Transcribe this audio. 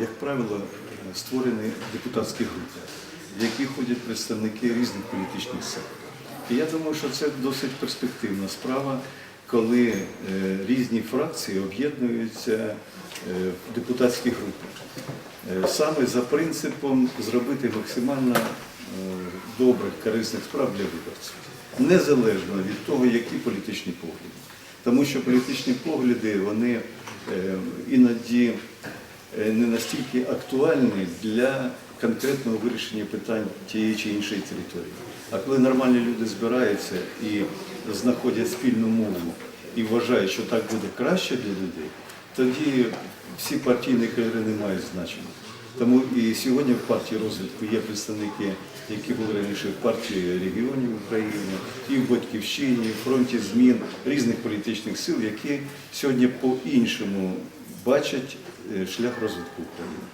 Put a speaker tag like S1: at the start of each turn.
S1: як правило, створені депутатські групи, в які ходять представники різних політичних сил. І я думаю, що це досить перспективна справа, коли е, різні фракції об'єднуються е, в депутатські групи. Е, Саме за принципом зробити максимально добрих, корисних справ для виборців, незалежно від того, які політичні погляди. Тому що політичні погляди вони іноді не настільки актуальні для конкретного вирішення питань тієї чи іншої території. А коли нормальні люди збираються і знаходять спільну мову і вважають, що так буде краще для людей, тоді всі партійні кольори не мають значення. Тому і сьогодні в партії розвитку є представники, які були раніше в партії регіонів України, і в Батьківщині, і в фронті змін різних політичних сил, які сьогодні по-іншому бачать е, шлях розвитку України.